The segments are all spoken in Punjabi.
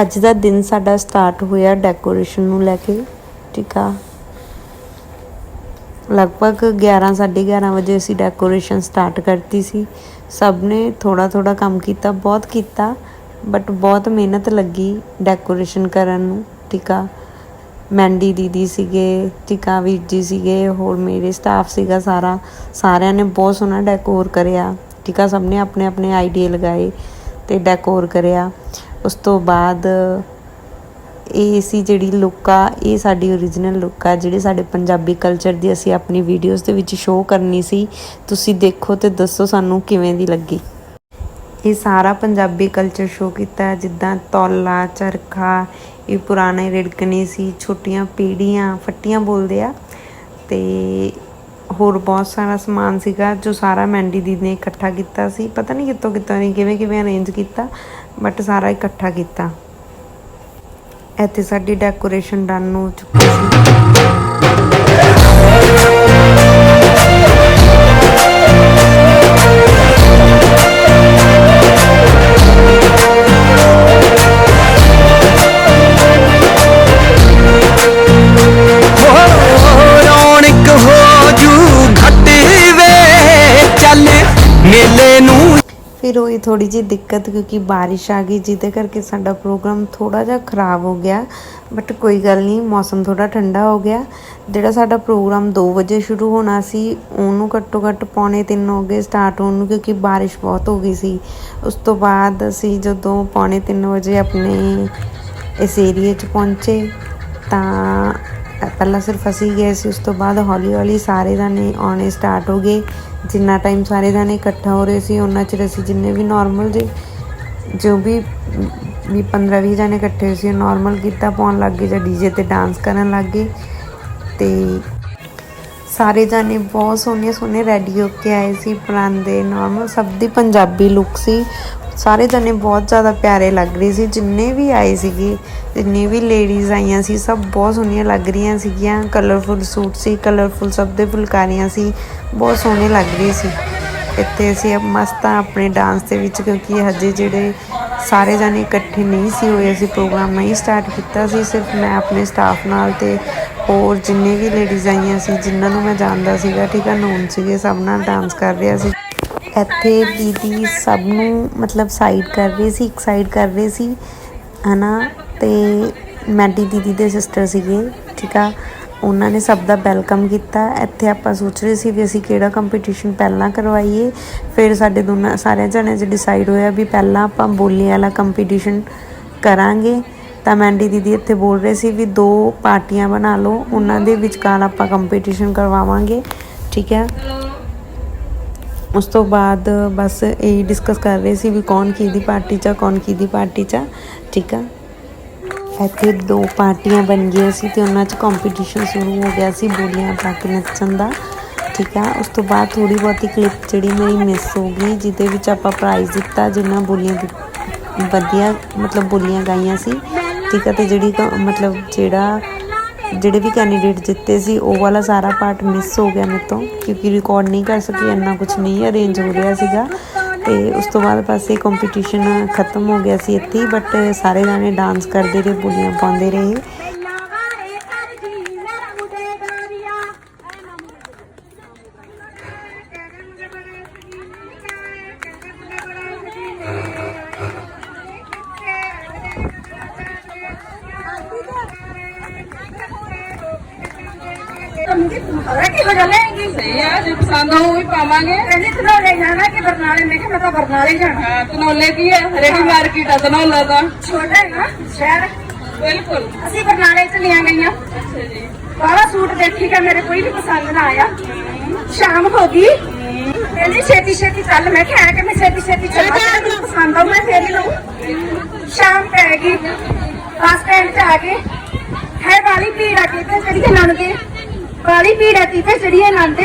ਅੱਜ ਦਾ ਦਿਨ ਸਾਡਾ ਸਟਾਰਟ ਹੋਇਆ ਡੈਕੋਰੇਸ਼ਨ ਨੂੰ ਲੈ ਕੇ, ਠੀਕ ਆ। ਲਗਭਗ 11 11:30 ਵਜੇ ਅਸੀਂ ਡੈਕੋਰੇਸ਼ਨ ਸਟਾਰਟ ਕਰਤੀ ਸੀ। ਸਭ ਨੇ ਥੋੜਾ ਥੋੜਾ ਕੰਮ ਕੀਤਾ, ਬਹੁਤ ਕੀਤਾ ਬਟ ਬਹੁਤ ਮਿਹਨਤ ਲੱਗੀ ਡੈਕੋਰੇਸ਼ਨ ਕਰਨ ਨੂੰ, ਠੀਕ ਆ। ਮੈਂਡੀ ਦੀਦੀ ਸੀਗੇ ਟਿਕਾ ਵੀਰ ਜੀ ਸੀਗੇ, ਹੋਰ ਮੇਰੇ ਸਟਾਫ ਸੀਗਾ ਸਾਰਾ। ਸਾਰਿਆਂ ਨੇ ਬਹੁਤ ਸੋਹਣਾ ਡੈਕੋਰ ਕਰਿਆ, ਠੀਕ ਆ। ਸਭ ਨੇ ਆਪਣੇ ਆਪਣੇ ਆਈਡੀਆ ਲਗਾਏ ਤੇ ਡੈਕੋਰ ਕਰਿਆ। ਉਸ ਤੋਂ ਬਾਅਦ ਇਹ ਸੀ ਜਿਹੜੀ ਲੁੱਕ ਆ, ਇਹ ਸਾਡੀ ਓਰੀਜਨਲ ਲੁੱਕ ਆ, ਜਿਹੜੇ ਸਾਡੇ ਪੰਜਾਬੀ ਕਲਚਰ ਦੀ ਅਸੀਂ ਆਪਣੀ ਵੀਡੀਓਜ਼ ਦੇ ਵਿੱਚ ਸ਼ੋਅ ਕਰਨੀ ਸੀ, ਤੁਸੀਂ ਦੇਖੋ ਤੇ ਦੱਸੋ ਸਾਨੂੰ ਕਿਵੇਂ ਦੀ ਲੱਗੀ। ਇਹ ਸਾਰਾ ਪੰਜਾਬੀ ਕਲਚਰ ਸ਼ੋਅ ਕੀਤਾ, ਜਿੱਦਾਂ ਤੌਲਾ, ਚਰਖਾ, ਇਹ ਪੁਰਾਣੇ ਰਿੜਕਣੇ ਸੀ, ਛੋਟੀਆਂ ਪੀੜੀਆਂ ਫੱਟੀਆਂ ਬੋਲਦੇ ਆ, ਤੇ ਹੋਰ ਬਹੁਤ ਸਾਰਾ ਸਮਾਨ ਸੀਗਾ ਜੋ ਸਾਰਾ ਮੈਂਡੀ ਦੀ ਨੇ ਇਕੱਠਾ ਕੀਤਾ ਸੀ। ਪਤਾ ਨਹੀਂ ਕਿੱਥੋਂ ਕਿੱਥੋਂ ਨਹੀਂ, ਕਿਵੇਂ ਕਿਵੇਂ ਅਰੇਂਜ ਕੀਤਾ ਬਟ ਸਾਰਾ ਇਕੱਠਾ ਕੀਤਾ। ਇੱਥੇ ਸਾਡੀ ਡੈਕੋਰੇਸ਼ਨ ਡਨ ਹੋ ਚੁੱਕੀ ਸੀ। ਫਿਰ ਹੋਈ ਥੋੜੀ ਜਿਹੀ ਦਿੱਕਤ ਕਿਉਂਕਿ ਬਾਰਿਸ਼ ਆ ਗਈ, ਜਿਹਦੇ ਕਰਕੇ ਸਾਡਾ ਪ੍ਰੋਗਰਾਮ ਥੋੜਾ ਜਿਹਾ ਖਰਾਬ ਹੋ ਗਿਆ। ਬਟ ਕੋਈ ਗੱਲ ਨਹੀਂ, ਮੌਸਮ ਥੋੜਾ ਠੰਡਾ ਹੋ ਗਿਆ। ਜਿਹੜਾ ਸਾਡਾ ਪ੍ਰੋਗਰਾਮ 2 ਵਜੇ ਸ਼ੁਰੂ ਹੋਣਾ ਸੀ, ਉਹਨੂੰ ਘੱਟੋ ਘੱਟ ਪੌਣੇ 3 ਹੋ ਗਏ ਸਟਾਰਟ ਹੋਣ ਨੂੰ, ਕਿਉਂਕਿ ਬਾਰਿਸ਼ ਬਹੁਤ ਹੋ ਗਈ ਸੀ। ਉਸ ਤੋਂ ਬਾਅਦ ਅਸੀਂ ਜਦੋਂ ਪੌਣੇ 3 ਵਜੇ ਆਪਣੇ ਇਸ ਏਰੀਏ 'ਚ ਪਹੁੰਚੇ, ਤਾਂ ਪਹਿਲਾਂ ਸਿਰਫ ਅਸੀਂ ਗਏ ਸੀ, ਉਸ ਤੋਂ ਬਾਅਦ ਹੌਲੀ ਹੌਲੀ ਸਾਰੇ ਜਾਣੇ ਆਉਣੇ ਸਟਾਰਟ ਹੋ ਗਏ। ਜਿੰਨਾ ਟਾਈਮ ਸਾਰੇ ਜਾਣੇ ਇਕੱਠਾ ਹੋ ਰਹੇ ਸੀ, ਉਹਨਾਂ ਚਿਰ ਅਸੀਂ ਜਿੰਨੇ ਵੀ ਨਾਰਮਲ ਜੇ, ਜੋ ਵੀ ਵੀ 15 20 ਜਾਣੇ ਇਕੱਠੇ ਹੋਏ ਸੀ ਨਾਰਮਲ ਕੀਤਾ ਪਾਉਣ ਲੱਗ ਗਏ ਜਾਂ ਡੀਜੇ ਤੇ ਡਾਂਸ ਕਰਨ ਲੱਗ ਗਏ। ਤੇ ਸਾਰੇ ਜਾਣੇ ਬਹੁਤ ਸੋਹਣੇ ਸੋਹਣੇ ਰੈਡੀ ਹੋ ਕੇ ਆਏ ਸੀ ਪਰਾਂਦੇ ਨਾਰਮਲ ਸਭ ਦੀ ਪੰਜਾਬੀ ਲੁੱਕ ਸੀ। ਸਾਰੇ ਜਣੇ ਬਹੁਤ ਜ਼ਿਆਦਾ ਪਿਆਰੇ ਲੱਗ ਰਹੇ ਸੀ, ਜਿੰਨੇ ਵੀ ਆਏ ਸੀਗੇ, ਜਿੰਨੇ ਵੀ ਲੇਡੀਜ਼ ਆਈਆਂ ਸੀ, ਸਭ ਬਹੁਤ ਸੋਹਣੀਆਂ ਲੱਗ ਰਹੀਆਂ ਸੀਗੀਆਂ। ਕਲਰਫੁਲ ਸੂਟ ਸੀ ਕਲਰਫੁਲ ਸਭ ਦੇ ਫੁਲਕਾਰੀਆਂ ਸੀ, ਬਹੁਤ ਸੋਹਣੇ ਲੱਗ ਰਹੇ ਸੀ। ਇੱਥੇ ਅਸੀਂ ਮਸਤ ਆ ਆਪਣੇ ਡਾਂਸ ਦੇ ਵਿੱਚ, ਕਿਉਂਕਿ ਹਜੇ ਜਿਹੜੇ ਸਾਰੇ ਜਾਣੇ ਇਕੱਠੇ ਨਹੀਂ ਸੀ ਹੋਏ, ਅਸੀਂ ਪ੍ਰੋਗਰਾਮ ਨਹੀਂ ਸਟਾਰਟ ਕੀਤਾ ਸੀ, ਸਿਰਫ ਮੈਂ ਆਪਣੇ ਸਟਾਫ ਨਾਲ ਤੇ ਹੋਰ ਜਿੰਨੇ ਵੀ ਲੇਡੀਜ਼ ਆਈਆਂ ਸੀ, ਜਿਨ੍ਹਾਂ ਨੂੰ ਮੈਂ ਜਾਣਦਾ ਸੀਗਾ, ਠੀਕ ਆ, ਨੋਨ ਸੀਗੇ, ਸਭ ਨਾਲ ਡਾਂਸ ਕਰ ਰਿਹਾ ਸੀ। ਇੱਥੇ ਦੀਦੀ ਸਭ ਨੂੰ ਮਤਲਬ ਸਾਈਡ ਕਰ ਰਹੀ ਸੀ, ਇੱਕ ਸਾਈਡ ਕਰ ਰਹੀ ਸੀ, ਹਨਾ? ਤੇ ਮੈਡੀ ਦੀਦੀ ਦੇ ਸਿਸਟਰ ਸੀਗੇ, ਠੀਕ ਆ? ਉਹਨਾਂ ਨੇ ਸਭ ਦਾ ਵੈਲਕਮ ਕੀਤਾ। ਇੱਥੇ ਆਪਾਂ ਸੋਚ ਰਹੇ ਸੀ ਵੀ ਅਸੀਂ ਕਿਹੜਾ ਕੰਪੀਟੀਸ਼ਨ ਪਹਿਲਾਂ ਕਰਵਾਈਏ। ਫਿਰ ਸਾਡੇ ਦੋਨਾਂ, ਸਾਰਿਆਂ ਜਣਿਆਂ 'ਚ ਡਿਸਾਈਡ ਹੋਇਆ ਵੀ ਪਹਿਲਾਂ ਆਪਾਂ ਬੋਲੀ ਵਾਲਾ ਕੰਪੀਟੀਸ਼ਨ ਕਰਾਂਗੇ। ਤਾਂ ਮੈਂਡੀ ਦੀਦੀ ਇੱਥੇ ਬੋਲ ਰਹੇ ਸੀ ਵੀ ਦੋ ਪਾਰਟੀਆਂ ਬਣਾ ਲਓ, ਉਹਨਾਂ ਦੇ ਵਿਚਕਾਰ ਆਪਾਂ ਕੰਪੀਟੀਸ਼ਨ ਕਰਵਾਵਾਂਗੇ, ਠੀਕ ਹੈ ਉਸ ਤੋਂ ਬਾਅਦ ਬਸ ਇਹ ਡਿਸਕਸ ਕਰ ਰਹੇ ਸੀ ਵੀ ਕੌਣ ਕਿਹਦੀ ਪਾਰਟੀ 'ਚ ਆ, ਕੌਣ ਕਿਹਦੀ ਪਾਰਟੀ 'ਚ ਆ, ਠੀਕ ਆ? ਇੱਥੇ ਦੋ ਪਾਰਟੀਆਂ ਬਣ ਗਈਆਂ ਸੀ ਤੇ ਉਹਨਾਂ 'ਚ ਕੰਪੀਟੀਸ਼ਨ ਸ਼ੁਰੂ ਹੋ ਗਿਆ ਸੀ ਬੋਲੀਆਂ ਪਾ ਕੇ ਨੱਚਣ ਦਾ ਠੀਕ ਆ? ਉਸ ਤੋਂ ਬਾਅਦ ਥੋੜੀ ਬਹੁਤੀ ਕਲਿੱਪ ਜਿਹੜੀ ਮੇਰੀ ਮਿਸ ਹੋ ਗਈ ਜਿਹਦੇ ਵਿੱਚ ਆਪਾਂ ਪ੍ਰਾਈਜ਼ ਦਿੱਤਾ ਜਿੰਨਾ ਬੋਲੀਆਂ ਦਿੱਤ- ਵਧੀਆ ਮਤਲਬ ਬੋਲੀਆਂ ਗਾਈਆਂ ਸੀ ਠੀਕ ਆ? ਤੇ ਜਿਹੜੀ ਕ- ਮਤਲਬ ਜਿਹੜਾ ਜਿਹੜੇ ਵੀ ਕੈਂਡੀਡੇਟ ਜਿੱਤੇ ਸੀ, ਉਹ ਵਾਲਾ ਸਾਰਾ ਪਾਰਟ ਮਿਸ ਹੋ ਗਿਆ ਮੇਰੇ ਤੋਂ, ਕਿਉਂਕਿ ਰਿਕਾਰਡ ਨਹੀਂ ਕਰ ਸਕੀ, ਇੰਨਾ ਕੁਝ ਨਹੀਂ ਅਰੇਂਜ ਹੋ ਰਿਹਾ ਸੀਗਾ। ਤੇ ਉਸ ਤੋਂ ਬਾਅਦ ਪਾਸੇ ਕੰਪੀਟੀਸ਼ਨ ਖਤਮ ਹੋ ਗਿਆ ਸੀ ਇੱਥੇ ਬਟ ਸਾਰੇ ਜਾਣੇ ਡਾਂਸ ਕਰਦੇ ਰਹੇ, ਬੋਲੀਆਂ ਪਾਉਂਦੇ ਰਹੇ ਲਾਵਾਰੇ ਕਰਦੀ ਮੇਰਾ ਮੁੰਡੇ ਗਾਰੀਆ ਕੀ ਹੋ ਜਾਣਗੇ ਸਹੀ ਆ ਜੇ ਪਸੰਦ ਆਉ ਵੀ ਪਾਵਾਂਗੇ। ਕਹਿੰਦੇ ਤਨੋਲੇ ਜਾਣਾ ਕਿ ਬਰਨਾਲੇ? ਮੈਂ ਕਿਹਾ ਮੈਂ ਤਾਂ ਬਰਨਾਲੇ ਜਾਣਾ। ਹਾਂ ਤਨੋਲੇ ਕੀ ਹੈ ਰੈਡੀ ਮਾਰਕੀਟ ਆ ਤਨੋਲਾ ਦਾ ਛੋਟਾ ਹੈ ਨਾ ਸ਼ਹਿਰ। ਬਿਲਕੁਲ। ਅਸੀਂ ਬਰਨਾਲੇ ਚਲੀਆਂ ਗਈਆਂ। ਅੱਛਾ ਜੀ। ਬਾਹਲਾ ਸੂਟ ਦੇਖੀ ਕਿ ਮੇਰੇ ਕੋਈ ਵੀ ਪਸੰਦ ਨਾ ਆਇਆ। ਸ਼ਾਮ ਹੋ ਗਈ। ਕਹਿੰਦੀ ਛੇਤੀ ਛੇਤੀ ਚੱਲ। ਮੈਂ ਕਿਹਾ ਕਿ ਮੈਂ ਛੇਤੀ ਛੇਤੀ ਚੱਲਾਂ। ਜੇ ਮੈਨੂੰ ਪਸੰਦ ਆਉ ਮੈਂ ਫੇਰ ਲਊ। ਸ਼ਾਮ ਪੈ ਗਈ। ਬੱਸ ਸਟੈਂਡ ਤੇ ਆ ਕੇ ਹੈ ਵਾਲੀ ਭੀੜ ਆ ਕੇ ਤੇ ਚੜੀਏ ਨੰਦੇ ਵਾਲੀ ਭੀੜ ਆ ਕੇ ਤੇ ਚੜੀਏ ਨੰਦੇ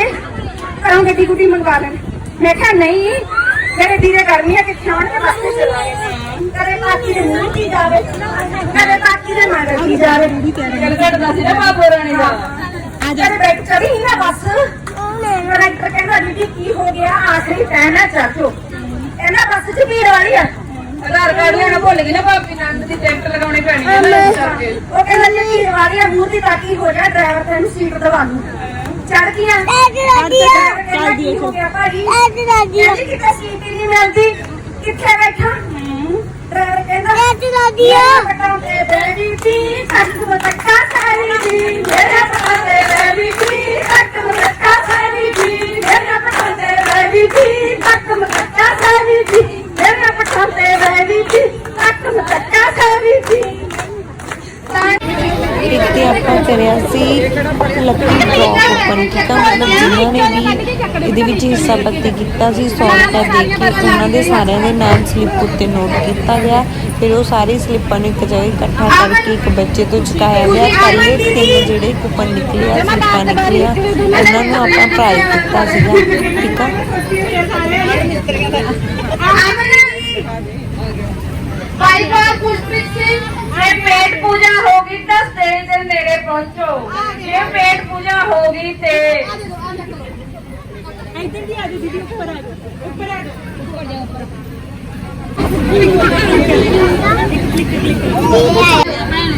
ਕਰਾਂ ਗੱਡੀ ਗੁੱਡੀ ਮੰਗਵਾ ਲੈਣ। ਮੈਂ ਕਿਹਾ ਨਹੀਂ ਮੇਰੇ ਵੀਰੇ ਗਰਮੀਆਂ ਕਿੱਥੇ ਆਉਣਗੇ? ਬੱਸ ਤੇ ਚੱਲਾਂਗੇ। ਤੇਰੇ ਕਾਕੀ ਦੇ ਮੂੰਹ ਕੀ ਜਾਵੇ। ਮੇਰੇ ਕਾਕੀ ਦੇ ਮਗਰ ਕੀ ਜਾਵੇ। ਗੱਲ ਘਟਦਾ ਸੀ ਨਾ ਬਾਬੂ ਰਾਣੀ ਦਾ ਜਦ ਬੈਠ ਚੜੀ ਸੀ ਨਾ ਬੱਸ। ਕੰਡਕਟਰ ਕਹਿੰਦਾ ਜੀ ਕੀ ਹੋ ਗਿਆ? ਆਖਰੀ ਟਾਈਮ ਹੈ ਚਾਚੋ ਕਹਿੰਦਾ ਬੱਸ 'ਚ ਭੀੜ ਵਾਲੀ ਆ। ਆਧਾਰ ਕਾਰਡ ਲੈਣਾ ਭੁੱਲ ਗਈ ਨਾ ਭਾਬੀ ਨੰਦ ਦੀ ਟਿਕਟ ਲਗਾਉਣੀ ਪੈਣੀ ਹੈ ਨਾ ਇਸ ਕਰਕੇ ਉਹ ਕਹਿੰਦਾ ਜੀ ਕੀ ਆ ਗਿਆ ਮੂੰਹ ਦੀ ਤਾਕੀ ਹੋ ਜਾ ਡਰਾਈਵਰ ਤੈਨੂੰ ਸੀਟ ਦਵਾ ਦੂੰ ਚੜ ਗਿਆ ਚੜ ਦੀ ਹੋ ਗਿਆ ਭਾਜੀ ਕਹਿੰਦੀ ਕਿਤੇ ਸੀਟ ਹੀ ਨਹੀਂ ਮਿਲਦੀ ਕਿੱਥੇ ਬੈਠਾ ਡਰਾਈਵਰ ਕਹਿੰਦਾ ਅੱਜ ਦਾਦੀ ਆ ਪਟਾਉਂਦੇ ਬੇਬੀ ਦੀ ਕੱਟ ਮਟਕਾ ਸਾਰੀ ਦੀ ਮੇਰੇ ਪਟਾਉਂਦੇ ਬੇਬੀ ਦੀ ਕੱਟ ਮਟਕਾ ਸਾਰੀ ਦੀ ਮੇਰੇ ਪਟਾਉਂਦੇ ਬੇਬੀ ਦੀ ਕੱਟ ਮਟਕਾ ਸਾਰੀ ਦੀ ਮੇਰੇ ਪਟਾਉਂਦੇ ਬੇਬੀ ਦੀ ਕੱਟ ਮਟਕਾ ਸਾਰੀ ਦੀ ਇੱਕ ਤੇ ਆਪਾਂ ਕਰਿਆ ਸੀ ਲੱਕੀ ਡ੍ਰੌਪ ਓਪਨ ਕੀਤਾ ਮਤਲਬ ਜਿਨ੍ਹਾਂ ਨੇ ਵੀ ਇਹਦੇ ਵਿੱਚ ਹਿੱਸਾ ਪੱਤੀ ਕੀਤਾ ਸੀ 100 ਰੁਪਏ ਦੇ ਕੇ ਉਹਨਾਂ ਦੇ ਸਾਰਿਆਂ ਦੇ ਨਾਮ ਸਲਿੱਪ ਉੱਤੇ ਨੋਟ ਕੀਤਾ ਗਿਆ। ਫਿਰ ਉਹ ਸਾਰੀ ਸਲਿੱਪਾਂ ਨੂੰ ਇੱਕ ਜਗ੍ਹਾ ਇਕੱਠਾ ਕਰਕੇ ਇੱਕ ਬੱਚੇ ਤੋਂ ਚੁਕਾਇਆ ਗਿਆ। ਤਿੰਨ ਜਿਹੜੇ ਕੂਪਨ ਨਿਕਲੇ ਆ ਸਲਿੱਪਾਂ ਉਹਨਾਂ ਨੂੰ ਆਪਾਂ ਪ੍ਰਾਈਜ਼ ਦਿੱਤਾ ਸੀਗਾ। ਠੀਕ ਆ? ਭਾਈ ਸਾਹਿਬ ਗੁਰਪ੍ਰੀਤ ਸਿੰਘ ਜੇ ਪੇਟ ਪੂਜਾ ਹੋ ਗਈ ਤਾਂ ਸਟੇਜ ਦੇ ਨੇੜੇ ਪਹੁੰਚੋ ਜੇ ਪੇਟ ਪੂਜਾ ਹੋ ਗਈ ਤੇ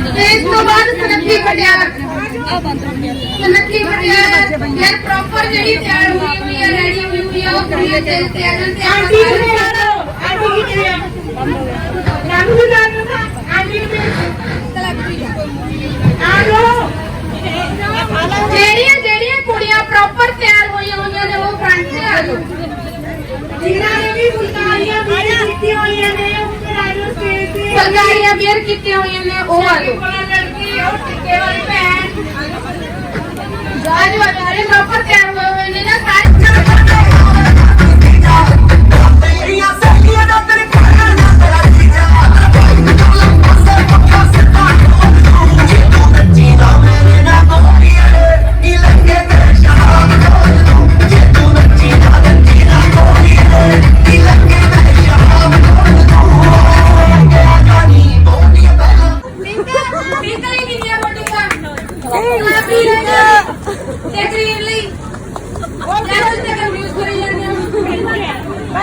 ਤੇ ਇਸ ਤੋਂ ਬਾਅਦ ਸਨੱਖੀ ਪਟਿਆਲਾ ਸਨੱਖੀ ਪਟਿਆਲਾ ਯਾਰ ਪ੍ਰੋਪਰ ਜਿਹੜੀ ਤਿਆਰ ਹੋਈ ਹੋਈ ਹੈ ਰੈਡੀ ਹੋਈ ਹੋਈ ਹੈ ਉਹ ਕੁੜੀਆਂ ਤੇ ਤਿਆਰ ਤਿਆਰ ਆਂਟੀ ਨੂੰ ਆਂਟੀ ਕਿੱਥੇ ਆ ਰਾਮੂ ਨੂੰ ਜਾਣਦਾ ਆਂਟੀ ਨੂੰ ਆਲੋ ਜਿਹੜੀਆਂ ਜਿਹੜੀਆਂ ਕੁੜੀਆਂ ਪ੍ਰੋਪਰ ਤਿਆਰ ਹੋਈਆਂ ਹੋਈਆਂ ਨੇ ਉਹ ਫਰੰਟ ਤੇ ਆ ਜਾਓ ਜਿਨ੍ਹਾਂ ਨੇ ਵੀ ਫੁਲਕਾਰੀਆਂ ਵੀਰ ਕੀਤੀਆਂ ਹੋਈਆਂ ਨੇ ਉਹ ਕਰਾਇਓ ਸਟੇਜ ਤੇ ਵੀਰ ਕੀਤੀਆਂ ਹੋਈਆਂ ਨੇ ਉਹ ਵਾਲੀ। ਆਜੋ ਆਜੋ ਪ੍ਰੋਪਰ ਤਿਆਰ ਹੋਏ ਹੋਏ ਨੇ ਨਾ ਸਾਰੇ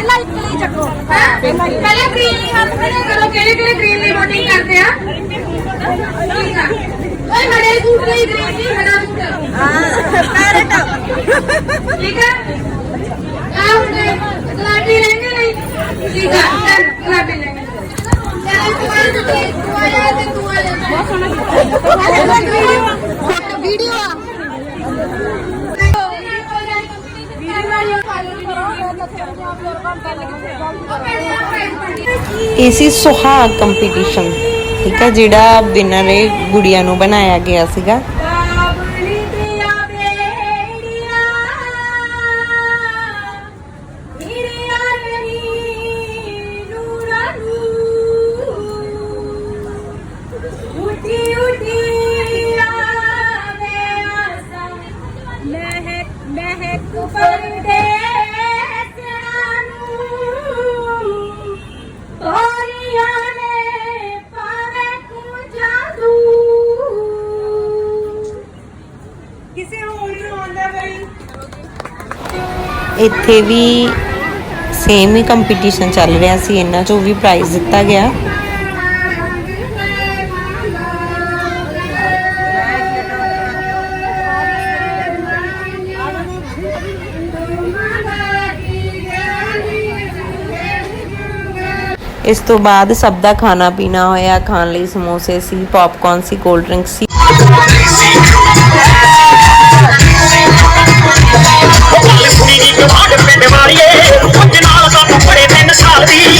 ਪਹਿਲਾਂ ਇੱਕ ਲਈ ਚੱਕੋ ਪਹਿਲਾਂ ਗ੍ਰੀਨ ਲਈ ਹੱਥ ਖੜੇ ਕਰੋ ਕਿਹੜੇ ਕਿਹੜੇ ਗ੍ਰੀਨ ਲਈ VOTING ਕਰਦੇ ਆ ਠੀਕ ਆ ਓਏ ਹਰੇ ਸੂਟ ਲਈ ਗ੍ਰੀਨ ਲਈ ਹਰਾ ਸੂਟ ਹਾਂ ਕੈਰਟ ਠੀਕ ਆ ਆ ਹੁਣ ਗੁਲਾਬੀ ਲਹਿੰਗੇ ਲਈ ਠੀਕ ਆ ਚੱਲ ਗੁਲਾਬੀ ਲਹਿੰਗੇ ਚੱਲ ਤੂੰ ਆ ਜਾ ਤੂੰ ਆ ਜਾ ਤੇ ਤੂੰ ਆ ਜਾ ਬਹੁਤ ਸੋਹਣਾ ਵੀਡੀਓ ਵੀਡੀਓ ਆ ਇਹ ਸੀ ਸੁਹਾਗ ਕੰਪੀਟੀਸ਼ਨ ਠੀਕ ਹੈ ਜਿਹੜਾ ਵਿਨਰ ਇਹ ਗੁੜੀਆਂ ਨੂੰ ਬਣਾਇਆ ਗਿਆ ਸੀਗਾ ਇੱਥੇ ਵੀ ਸੇਮ ਹੀ ਕੰਪੀਟੀਸ਼ਨ ਚੱਲ ਰਿਹਾ ਸੀ ਇਹਨਾਂ ਚੋਂ ਵੀ ਪ੍ਰਾਈਜ਼ ਦਿੱਤਾ ਗਿਆ। ਇਸ ਤੋਂ ਬਾਅਦ ਸਭ ਦਾ ਖਾਣਾ ਪੀਣਾ ਹੋਇਆ, ਖਾਣ ਲਈ ਸਮੋਸੇ ਸੀ ਪੌਪਕਾਰਨ ਸੀ ਕੋਲਡ ਡਰਿੰਕ ਸੀ। ਬੜੇ ਤਿੰਨ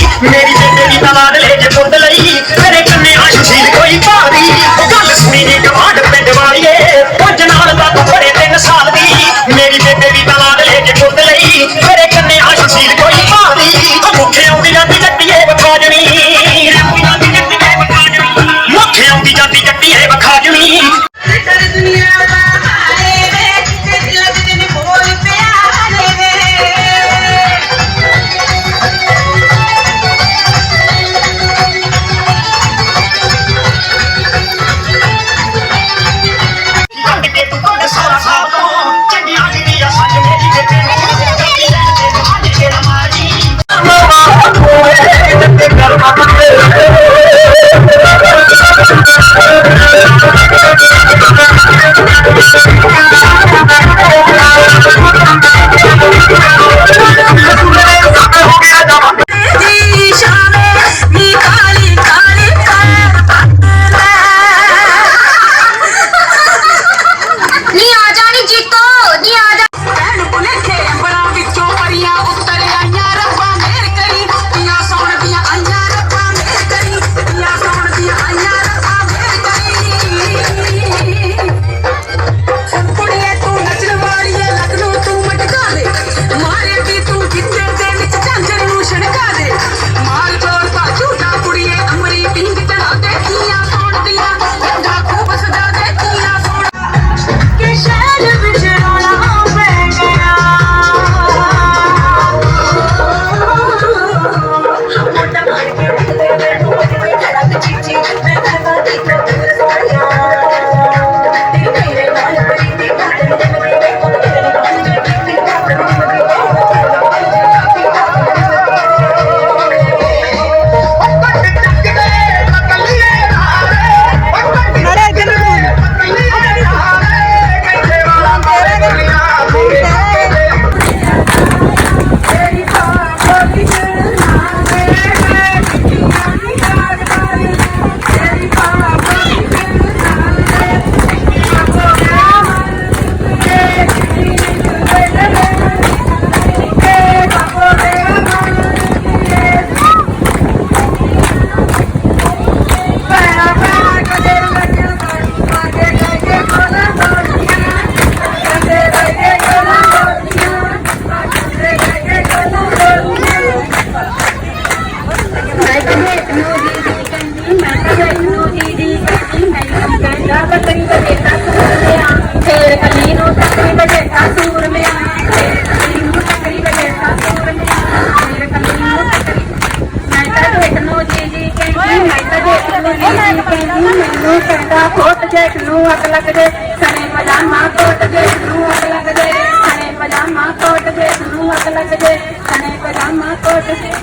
కలీను తక్కడి బజెట్టా సూరమే కలీను తక్కడి బజెట్టా సూరమే ਮੇਰੇ ਕਲੀను ਤਕੜੀ ਮੈਂ ਤਾਂ ਢੇਟ ਨੂੰ ਜੀ ਜੀ ਕਹਿੰਦੀ ਮੈਂ ਤਾਂ ਢੇਟ ਨੂੰ ਜੀ ਜੀ ਕਹਿੰਦੀ ਮੈਨੂੰ ਕਹਿੰਦਾ ਕੋਟ ਜੈਟ ਨੂੰ ਅੱਗ ਲੱਗ ਜੇ ਸਣੇ ਪਜਾਮਾ ਕੋਟ ਜੈਟ ਨੂੰ ਅੱਗ ਲੱਗ ਜੇ ਸਣੇ ਪਜਾਮਾ ਕੋਟ ਜੈਟ ਨੂੰ ਅੱਗ ਲੱਗ ਜੇ ਸਣੇ ਪਜਾਮਾ ਕੋਟ ਜੈਟ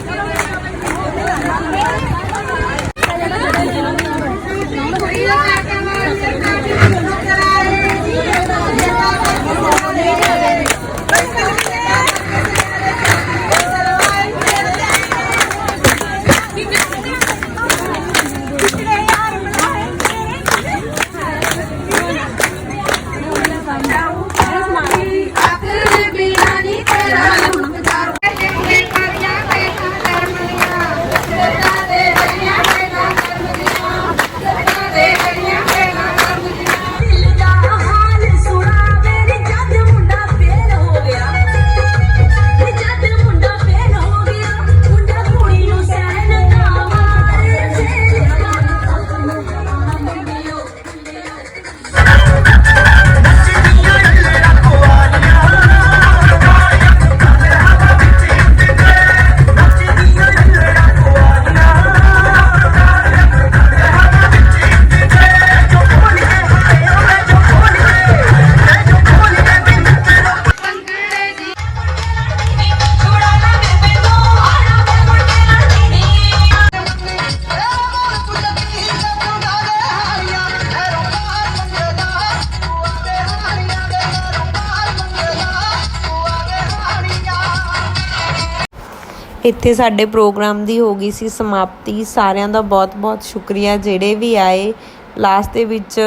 ਇੱਥੇ ਸਾਡੇ ਪ੍ਰੋਗਰਾਮ ਦੀ ਹੋ ਗਈ ਸੀ ਸਮਾਪਤੀ। ਸਾਰਿਆਂ ਦਾ ਬਹੁਤ-ਬਹੁਤ ਸ਼ੁਕਰੀਆ। ਜਿਹੜੇ ਵੀ ਆਏ, ਲਾਸਟ ਦੇ ਵਿੱਚ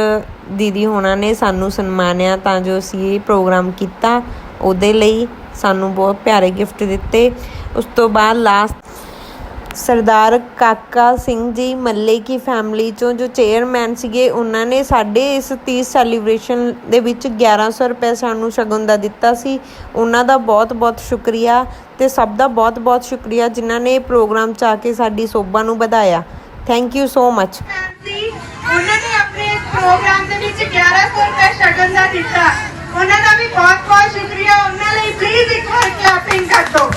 ਦੀਦੀ ਹੋਣਾ ਨੇ ਸਾਨੂੰ ਸਨਮਾਨਿਆ ਤਾਂ ਜੋ ਅਸੀਂ ਇਹ ਪ੍ਰੋਗਰਾਮ ਕੀਤਾ। ਉਹਦੇ ਲਈ ਸਾਨੂੰ ਬਹੁਤ ਪਿਆਰੇ ਗਿਫਟ ਦਿੱਤੇ। ਉਸ ਤੋਂ ਬਾਅਦ ਲਾਸਟ ਸਰਦਾਰ ਕਾਕਾ ਸਿੰਘ ਜੀ ਮੱਲੇ ਕੀ ਫੈਮਿਲੀ ਚੋਂ ਜੋ ਚੇਅਰਮੈਨ ਸੀਗੇ, ਉਹਨਾਂ ਨੇ ਸਾਡੇ ਇਸ 30 ਸੈਲੀਬ੍ਰੇਸ਼ਨ ਦੇ ਵਿੱਚ 1100 ਰੁਪਏ ਸਾਨੂੰ ਸ਼ਗਨ ਦਾ ਦਿੱਤਾ ਸੀ। ਉਹਨਾਂ ਦਾ ਬਹੁਤ-ਬਹੁਤ ਸ਼ੁਕਰੀਆ ਤੇ ਸਭ ਦਾ ਬਹੁਤ-ਬਹੁਤ ਸ਼ੁਕਰੀਆ ਜਿਨ੍ਹਾਂ ਨੇ ਇਹ ਪ੍ਰੋਗਰਾਮ ਚ ਆ ਕੇ ਸਾਡੀ ਸੋਭਾ ਨੂੰ ਵਧਾਇਆ। ਥੈਂਕ ਯੂ ਸੋ ਮਚ ਉਹਨਾਂ ਨੇ ਆਪਣੇ ਪ੍ਰੋਗਰਾਮ ਦੇ ਵਿੱਚ 1100 ਰੁਪਏ ਸ਼ਗਨ ਦਾ ਦਿੱਤਾ। ਉਹਨਾਂ ਦਾ ਵੀ ਬਹੁਤ ਬਹੁਤ ਸ਼ੁਕਰੀਆ। ਉਹਨਾਂ ਲਈ ਪਲੀਜ਼ ਇੱਕ ਵਾਰ ਕਲੈਪਿੰਗ ਕਰ ਦਿਓ।